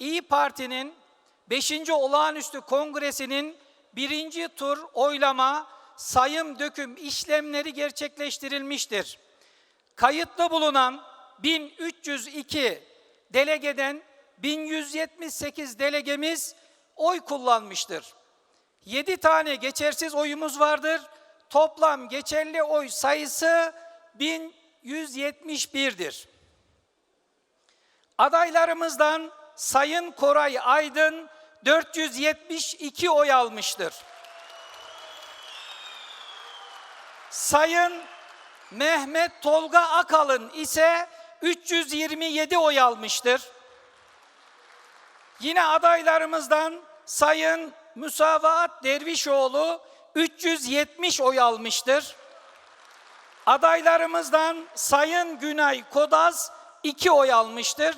İyi Parti'nin 5. Olağanüstü Kongresi'nin birinci tur oylama, sayım döküm işlemleri gerçekleştirilmiştir. Kayıtlı bulunan 1302 delegeden 1178 delegemiz oy kullanmıştır. 7 tane geçersiz oyumuz vardır. Toplam geçerli oy sayısı 1171'dir. Adaylarımızdan Sayın Koray Aydın 472 oy almıştır. Sayın Mehmet Tolga Akalın ise 327 oy almıştır. Yine adaylarımızdan Sayın Müsavaat Dervişoğlu 370 oy almıştır. Adaylarımızdan Sayın Günay Kodaz 2 oy almıştır.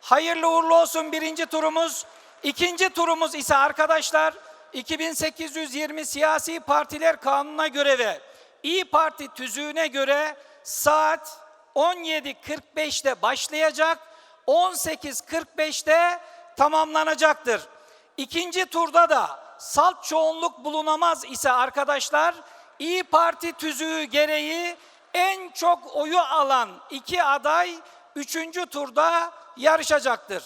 Hayırlı uğurlu olsun birinci turumuz. İkinci turumuz ise arkadaşlar 2820 siyasi partiler kanununa göre ve İyi Parti tüzüğüne göre saat 17.45'te başlayacak, 18.45'te tamamlanacaktır. İkinci turda da salt çoğunluk bulunamaz ise arkadaşlar İyi Parti tüzüğü gereği en çok oyu alan iki aday üçüncü turda yarışacaktır.